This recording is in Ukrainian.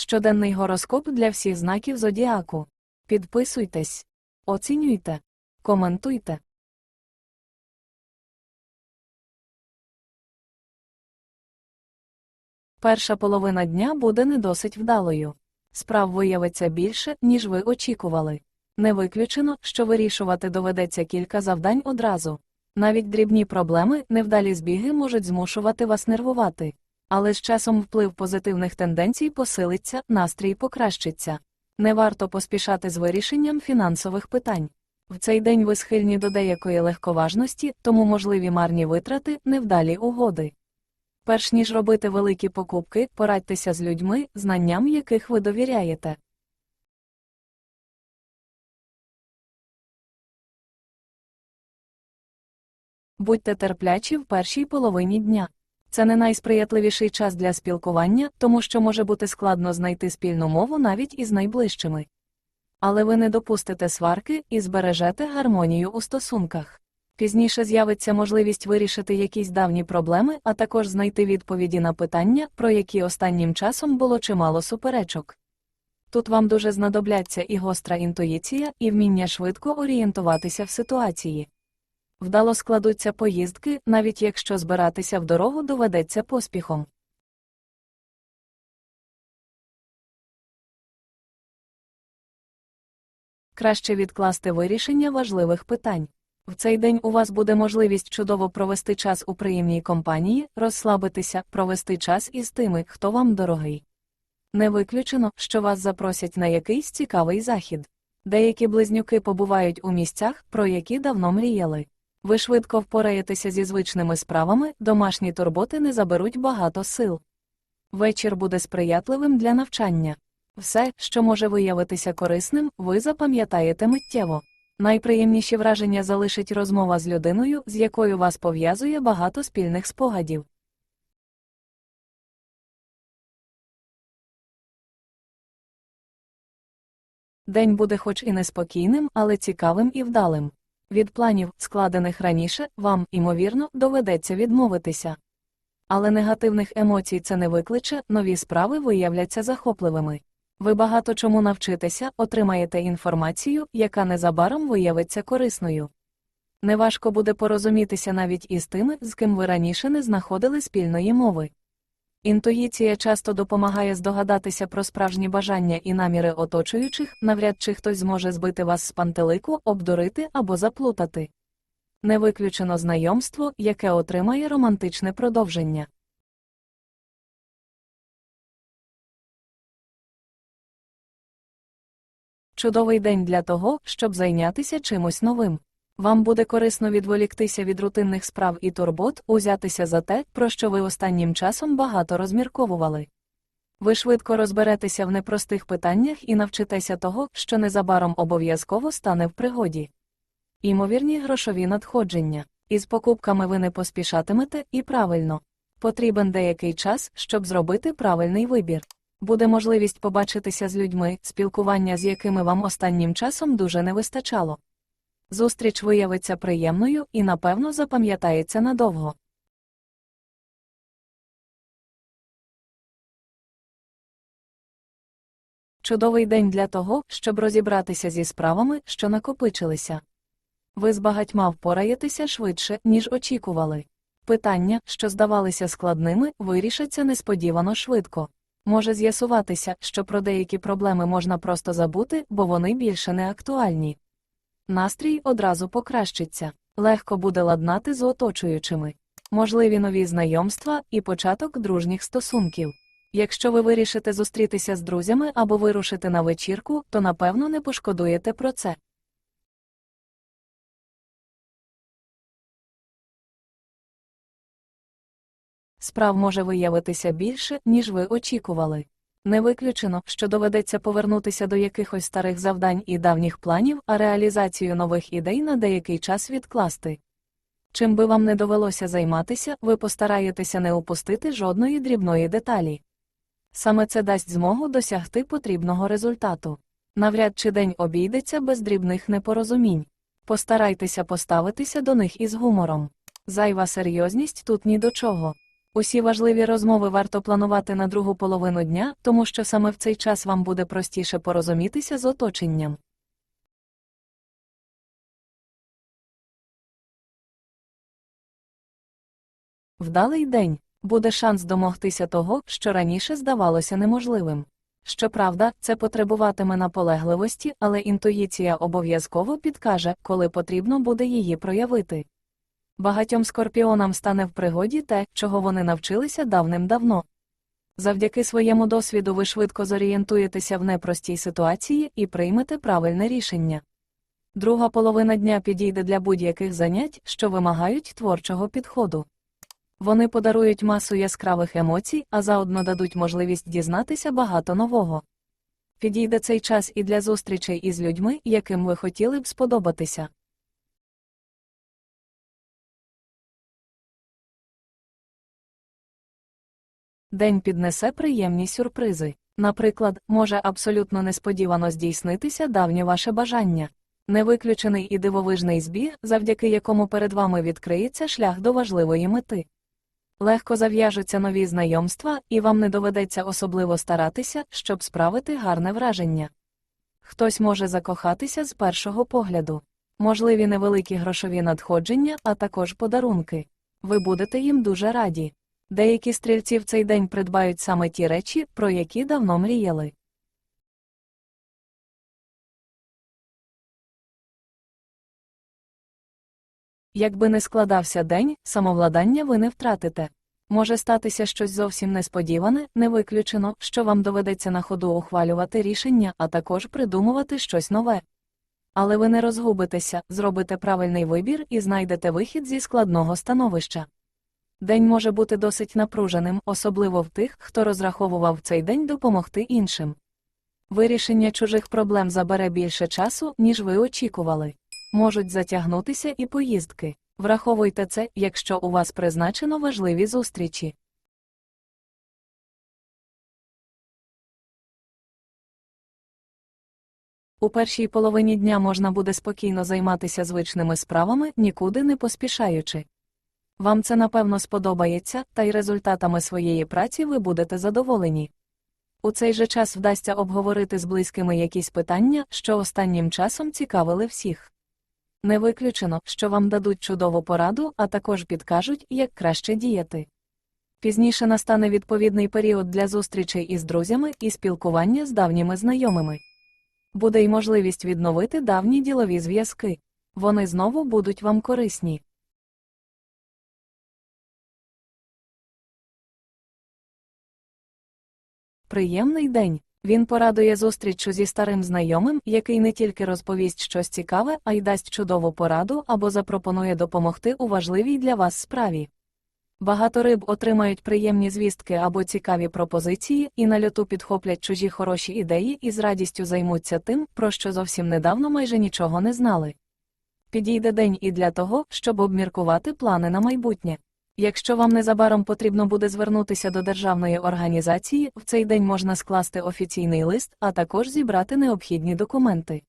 Щоденний гороскоп для всіх знаків зодіаку. Підписуйтесь, оцінюйте, коментуйте. Перша половина дня буде не досить вдалою. Справ виявиться більше, ніж ви очікували. Не виключено, що вирішувати доведеться кілька завдань одразу. Навіть дрібні проблеми, невдалі збіги можуть змушувати вас нервувати. Але з часом вплив позитивних тенденцій посилиться, настрій покращиться. Не варто поспішати з вирішенням фінансових питань. В цей день ви схильні до деякої легковажності, тому можливі марні витрати, невдалі угоди. Перш ніж робити великі покупки, порадьтеся з людьми, знанням яких ви довіряєте. Будьте терплячі в першій половині дня. Це не найсприятливіший час для спілкування, тому що може бути складно знайти спільну мову навіть із найближчими. Але ви не допустите сварки і збережете гармонію у стосунках. Пізніше з'явиться можливість вирішити якісь давні проблеми, а також знайти відповіді на питання, про які останнім часом було чимало суперечок. Тут вам дуже знадобляться і гостра інтуїція, і вміння швидко орієнтуватися в ситуації. Вдало складуться поїздки, навіть якщо збиратися в дорогу доведеться поспіхом. Краще відкласти вирішення важливих питань. В цей день у вас буде можливість чудово провести час у приємній компанії, розслабитися, провести час із тими, хто вам дорогий. Не виключено, що вас запросять на якийсь цікавий захід. Деякі близнюки побувають у місцях, про які давно мріяли. Ви швидко впораєтеся зі звичними справами, домашні турботи не заберуть багато сил. Вечір буде сприятливим для навчання. Все, що може виявитися корисним, ви запам'ятаєте миттєво. Найприємніші враження залишить розмова з людиною, з якою вас пов'язує багато спільних спогадів. День буде хоч і неспокійним, але цікавим і вдалим. Від планів, складених раніше, вам, ймовірно, доведеться відмовитися. Але негативних емоцій це не викличе, нові справи виявляться захопливими. Ви багато чому навчитеся, отримаєте інформацію, яка незабаром виявиться корисною. Неважко буде порозумітися навіть із тими, з ким ви раніше не знаходили спільної мови. Інтуїція часто допомагає здогадатися про справжні бажання і наміри оточуючих, навряд чи хтось зможе збити вас з пантелику, обдурити або заплутати. Не виключено знайомство, яке отримає романтичне продовження. Чудовий день для того, щоб зайнятися чимось новим. Вам буде корисно відволіктися від рутинних справ і турбот, узятися за те, про що ви останнім часом багато розмірковували. Ви швидко розберетеся в непростих питаннях і навчитеся того, що незабаром обов'язково стане в пригоді. Імовірні грошові надходження. Із покупками ви не поспішатимете і правильно. Потрібен деякий час, щоб зробити правильний вибір. Буде можливість побачитися з людьми, спілкування з якими вам останнім часом дуже не вистачало. Зустріч виявиться приємною і, напевно, запам'ятається надовго. Чудовий день для того, щоб розібратися зі справами, що накопичилися. Ви з багатьма впораєтеся швидше, ніж очікували. Питання, що здавалися складними, вирішаться несподівано швидко. Може з'ясуватися, що про деякі проблеми можна просто забути, бо вони більше не актуальні. Настрій одразу покращиться, легко буде ладнати з оточуючими, можливі нові знайомства і початок дружніх стосунків. Якщо ви вирішите зустрітися з друзями або вирушити на вечірку, то напевно не пошкодуєте про це. Справ може виявитися більше, ніж ви очікували. Не виключено, що доведеться повернутися до якихось старих завдань і давніх планів, а реалізацію нових ідей на деякий час відкласти. Чим би вам не довелося займатися, ви постараєтеся не упустити жодної дрібної деталі. Саме це дасть змогу досягти потрібного результату. Навряд чи день обійдеться без дрібних непорозумінь. Постарайтеся поставитися до них із гумором. Зайва серйозність тут ні до чого. Усі важливі розмови варто планувати на другу половину дня, тому що саме в цей час вам буде простіше порозумітися з оточенням. Вдалий день буде шанс домогтися того, що раніше здавалося неможливим. Щоправда, це потребуватиме наполегливості, але інтуїція обов'язково підкаже, коли потрібно буде її проявити. Багатьом скорпіонам стане в пригоді те, чого вони навчилися давним-давно. Завдяки своєму досвіду ви швидко зорієнтуєтеся в непростій ситуації і приймете правильне рішення. Друга половина дня підійде для будь-яких занять, що вимагають творчого підходу. Вони подарують масу яскравих емоцій, а заодно дадуть можливість дізнатися багато нового. Підійде цей час і для зустрічей із людьми, яким ви хотіли б сподобатися. День піднесе приємні сюрпризи. Наприклад, може абсолютно несподівано здійснитися давнє ваше бажання. Невиключений і дивовижний збіг, завдяки якому перед вами відкриється шлях до важливої мети. Легко зав'яжуться нові знайомства, і вам не доведеться особливо старатися, щоб справити гарне враження. Хтось може закохатися з першого погляду. Можливі невеликі грошові надходження, а також подарунки. Ви будете їм дуже раді. Деякі стрільці в цей день придбають саме ті речі, про які давно мріяли. Якби не складався день, самовладання ви не втратите. Може статися щось зовсім несподіване, не виключено, що вам доведеться на ходу ухвалювати рішення, а також придумувати щось нове. Але ви не розгубитеся, зробите правильний вибір і знайдете вихід зі складного становища. День може бути досить напруженим, особливо в тих, хто розраховував цей день допомогти іншим. Вирішення чужих проблем забере більше часу, ніж ви очікували. Можуть затягнутися і поїздки. Враховуйте це, якщо у вас призначено важливі зустрічі. У першій половині дня можна буде спокійно займатися звичними справами, нікуди не поспішаючи. Вам це напевно сподобається, та й результатами своєї праці ви будете задоволені. У цей же час вдасться обговорити з близькими якісь питання, що останнім часом цікавили всіх. Не виключено, що вам дадуть чудову пораду, а також підкажуть, як краще діяти. Пізніше настане відповідний період для зустрічей із друзями і спілкування з давніми знайомими. Буде й можливість відновити давні ділові зв'язки. Вони знову будуть вам корисні. Приємний день. Він порадує зустрічу зі старим знайомим, який не тільки розповість щось цікаве, а й дасть чудову пораду або запропонує допомогти у важливій для вас справі. Багато риб отримають приємні звістки або цікаві пропозиції і на льоту підхоплять чужі хороші ідеї і з радістю займуться тим, про що зовсім недавно майже нічого не знали. Підійде день і для того, щоб обміркувати плани на майбутнє. Якщо вам незабаром потрібно буде звернутися до державної організації, в цей день можна скласти офіційний лист, а також зібрати необхідні документи.